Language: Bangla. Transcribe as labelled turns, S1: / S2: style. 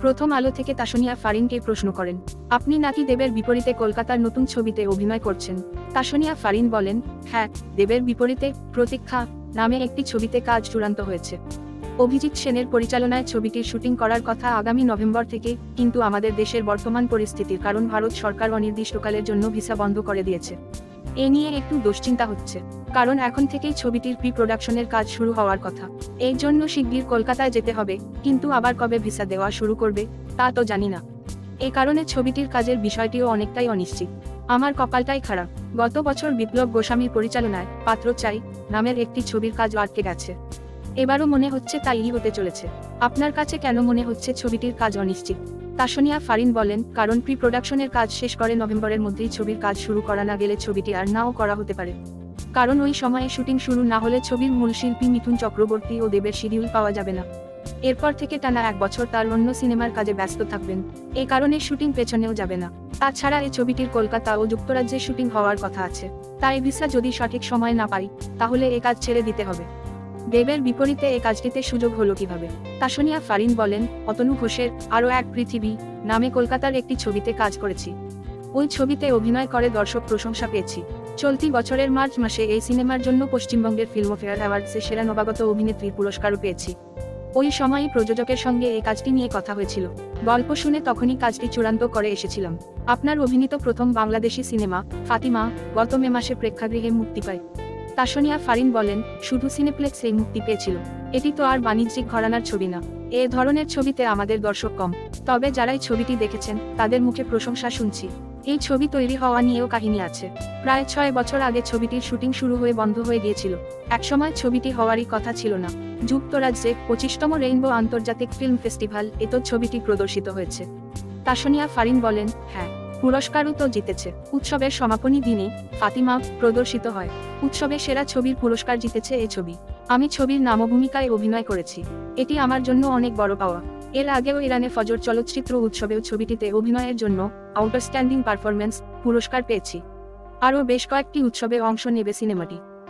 S1: প্রথম আলো থেকে তাসনিয়া ফারিনকে প্রশ্ন করেন, আপনি নাকি দেবের বিপরীতে কলকাতার নতুন ছবিতে অভিনয় করছেন? তাসনিয়া ফারিন বলেন হ্যাঁ দেবের বিপরীতে প্রতীক্ষা নামে একটি ছবিতে কাজ চূড়ান্ত হয়েছে। অভিজিৎ সেনের পরিচালনায় ছবিটির শুটিং করার কথা আগামী নভেম্বর থেকে কিন্তু আমাদের দেশের বর্তমান পরিস্থিতির কারণ ভারত সরকার অনির্দিষ্টকালের জন্য ভিসা বন্ধ করে দিয়েছে। এ নিয়ে একটু দুশ্চিন্তা হচ্ছে। কারণ এখন থেকেই ছবিটির প্রি প্রোডাকশনের কাজ শুরু হওয়ার কথা। এই জন্য শিগগির কলকাতায় যেতে হবে, কিন্তু আবার কবে ভিসা দেওয়া শুরু করবে, তা তো জানি না। এ কারণে ছবিটির কাজের বিষয়টিও অনেকটাই অনিশ্চিত। আমার কপালটাই খারাপ। গত বছর বিপ্লব গোস্বামীর পরিচালনায় পাত্র চাই নামের একটি ছবির কাজ আটকে গেছে। এবারও মনে হচ্ছে তাই হতে চলেছে। আপনার কাছে কেন মনে হচ্ছে ছবিটির কাজ অনিশ্চিত? তাসনিয়া ফারিন বলেন, কারণ প্রি প্রোডাকশনের কাজ শেষ করে নভেম্বরের মধ্যেই ছবির কাজ শুরু করা না গেলে ছবিটি আর নাও করা হতে পারে। কারণ ওই সময়ে শুটিং শুরু না হলে ছবির মূল শিল্পী মিঠুন চক্রবর্তী ও দেবের শিডিউল পাওয়া যাবে না। এরপর থেকে টানা এক বছর তার অন্য সিনেমার কাজে ব্যস্ত থাকবেন। এই কারণে শুটিং পেছনেও যাবে না। তাছাড়া এই ছবিটির কলকাতা ও যুক্তরাজ্যে শুটিং হওয়ার কথা আছে। তাই ভিসা যদি সঠিক সময় না পাই, তাহলে এ কাজ ছেড়ে দিতে হবে। দেবের বিপরীতে এই কাজটিতে সুযোগ হলো কীভাবে? তাসনিয়া ফারিন বলেন, অতনু ঘোষের আরও এক পৃথিবী নামে কলকাতার একটি ছবিতে কাজ করেছি। ওই ছবিতে অভিনয় করে দর্শক প্রশংসা পেয়েছি। চলতি বছরের মার্চ মাসে এই সিনেমার জন্য পশ্চিমবঙ্গের ফিল্মফেয়ার অ্যাওয়ার্ডসে সেরা নবাগত অভিনেত্রীর পুরস্কারও পেয়েছি। ওই সময়ই প্রযোজকের সঙ্গে এই কাজটি নিয়ে কথা হয়েছিল। গল্প শুনে তখনই কাজটি চূড়ান্ত করে এসেছিলাম। আপনার অভিনীত প্রথম বাংলাদেশি সিনেমা, ফাতিমা, গত মে মাসে প্রেক্ষাগৃহে মুক্তি পায়। তাসনিয়া ফারিন বলেন, শুধু সিনেপ্লেক্স এই মুক্তি পেয়েছিল। এটি তো আর বাণিজ্যিক ঘরানার ছবি না। এ ধরনের ছবিতে আমাদের দর্শক কম। তবে যারাই ছবিটি দেখেছেন, তাদের মুখে প্রশংসা শুনছি। এই ছবি তৈরি হওয়া নিয়েও কাহিনী আছে। প্রায় ছয় বছর আগে ছবিটির শুটিং শুরু হয়ে বন্ধ হয়ে গিয়েছিল। একসময় ছবিটি হওয়ারই কথা ছিল না। যুক্তরাজ্যে পঁচিশতম রেইনবো আন্তর্জাতিক ফিল্ম ফেস্টিভ্যাল এত ছবিটি প্রদর্শিত হয়েছে। তাসনিয়া ফারিন বলেন হ্যাঁ পুরস্কারও তো জিতেছে। উৎসবের সমাপনী দিনে ফাতিমা প্রদর্শিত হয়। উৎসবে সেরা ছবির পুরস্কার জিতেছে এ ছবি। আমি ছবির নামভূমিকায় অভিনয় করেছি। এটি আমার জন্য অনেক বড় পাওয়া। এর আগেও ইরানে ফজর চলচ্চিত্র উৎসবেও ছবিটিতে অভিনয়ের জন্য আউটস্ট্যান্ডিং পারফরমেন্স পুরস্কার পেয়েছি। আরও বেশ কয়েকটি উৎসবে অংশ নেবে সিনেমাটি।